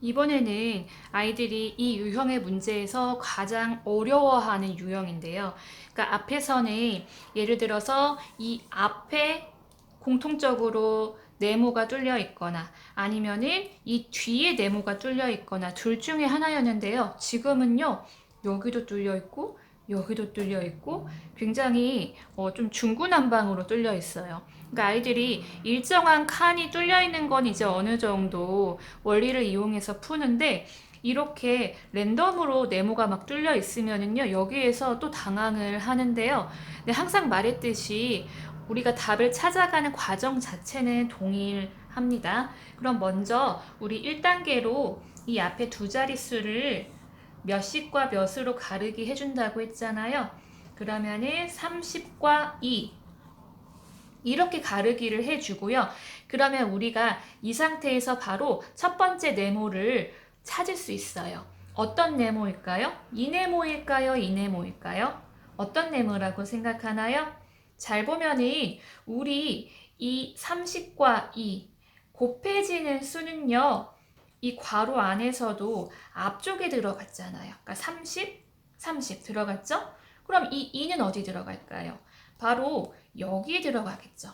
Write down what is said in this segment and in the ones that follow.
이번에는 아이들이 이 유형의 문제에서 가장 어려워하는 유형인데요. 그러니까 앞에서는 예를 들어서 이 앞에 공통적으로 네모가 뚫려 있거나 아니면은 이 뒤에 네모가 뚫려 있거나 둘 중에 하나였는데요. 지금은요. 여기도 뚫려 있고 여기도 뚫려 있고 굉장히 어, 좀 중구난방으로 뚫려 있어요. 그러니까 아이들이 일정한 칸이 뚫려 있는 건 이제 어느 정도 원리를 이용해서 푸는데 이렇게 랜덤으로 네모가 막 뚫려 있으면은요 여기에서 또 당황을 하는데요. 근데 항상 말했듯이 우리가 답을 찾아가는 과정 자체는 동일합니다. 그럼 먼저 우리 1단계로 이 앞에 두 자릿수를 몇십과 몇으로 가르기 해준다고 했잖아요. 그러면은 30과 2 이렇게 가르기를 해주고요. 그러면 우리가 이 상태에서 바로 첫 번째 네모를 찾을 수 있어요. 어떤 네모일까요? 이 네모일까요? 이 네모일까요? 어떤 네모라고 생각하나요? 잘 보면은 우리 이 30과 2 곱해지는 수는요. 이 괄호 안에서도 앞쪽에 들어갔잖아요. 그러니까 30, 30 들어갔죠? 그럼 이 2는 어디 들어갈까요? 바로 여기에 들어가겠죠.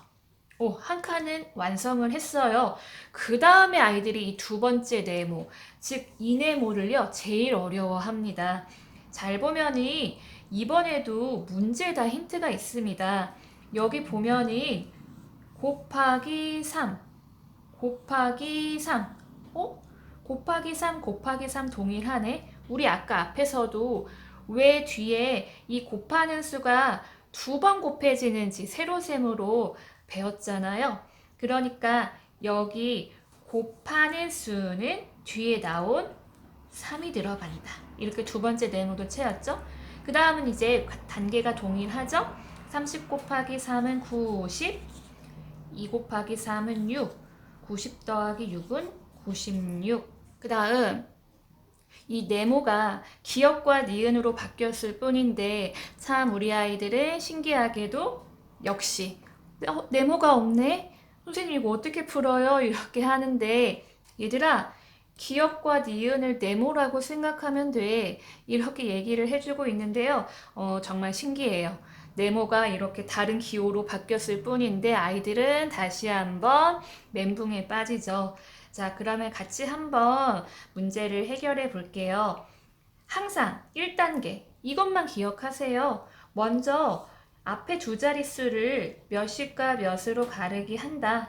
오, 한 칸은 완성을 했어요. 그 다음에 아이들이 이 두 번째 네모, 즉 이 네모를요, 제일 어려워 합니다. 잘 보면은 이번에도 문제에 다 힌트가 있습니다. 여기 보면은 곱하기 3, 곱하기 3, 어? 곱하기 3, 곱하기 3 동일하네? 우리 아까 앞에서도 왜 뒤에 이 곱하는 수가 두 번 곱해지는지 세로셈으로 배웠잖아요. 그러니까 여기 곱하는 수는 뒤에 나온 3이 들어간다. 이렇게 두 번째 네모도 채웠죠? 그 다음은 이제 단계가 동일하죠? 30 곱하기 3은 90, 2 곱하기 3은 6, 90 더하기 6은 96. 그 다음 이 네모가 기억과 니은으로 바뀌었을 뿐인데 참 우리 아이들은 신기하게도 역시 어, 네모가 없네? 선생님 이거 어떻게 풀어요? 이렇게 하는데 얘들아 기억과 니은을 네모라고 생각하면 돼. 이렇게 얘기를 해주고 있는데요. 어, 정말 신기해요. 네모가 이렇게 다른 기호로 바뀌었을 뿐인데 아이들은 다시 한번 멘붕에 빠지죠. 자, 그러면 같이 한번 문제를 해결해 볼게요. 항상 1단계 이것만 기억하세요. 먼저 앞에 두 자릿수를 몇십과 몇으로 가르기 한다.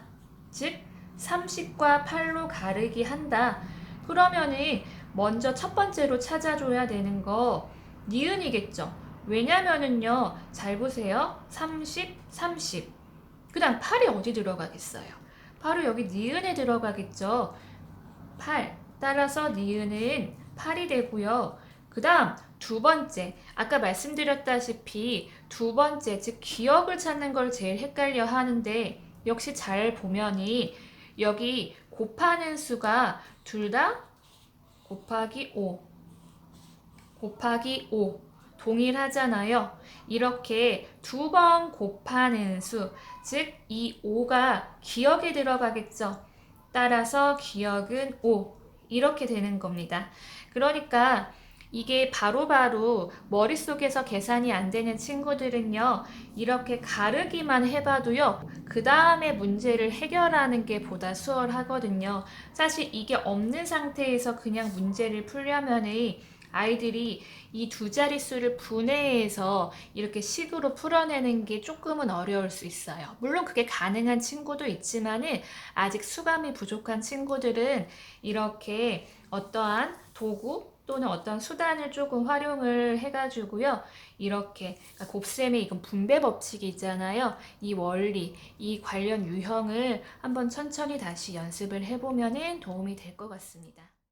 즉 30과 8로 가르기 한다. 그러면은 먼저 첫 번째로 찾아줘야 되는 거 니은이겠죠. 왜냐면은요. 잘 보세요. 30, 30. 그 다음 8이 어디 들어가겠어요? 바로 여기 니은에 들어가겠죠. 8. 따라서 니은은 8이 되고요. 그 다음 두 번째, 아까 말씀드렸다시피 두 번째, 즉 기억을 찾는 걸 제일 헷갈려 하는데 역시 잘 보면이 여기 곱하는 수가 둘 다 곱하기 5 곱하기 5 동일하잖아요. 이렇게 두 번 곱하는 수, 즉 이 5가 기억에 들어가겠죠. 따라서 기억은 5 이렇게 되는 겁니다. 그러니까 이게 바로바로 바로 머릿속에서 계산이 안 되는 친구들은요, 이렇게 가르기만 해봐도요, 그 다음에 문제를 해결하는 게 보다 수월하거든요. 사실 이게 없는 상태에서 그냥 문제를 풀려면은 아이들이 이 두 자릿수를 분해해서 이렇게 식으로 풀어내는 게 조금은 어려울 수 있어요. 물론 그게 가능한 친구도 있지만은 아직 수감이 부족한 친구들은 이렇게 어떠한 도구 또는 어떤 수단을 조금 활용을 해가지고요. 이렇게 그러니까 곱셈의 이건 분배 법칙이 있잖아요. 이 원리, 이 관련 유형을 한번 천천히 다시 연습을 해보면 도움이 될 것 같습니다.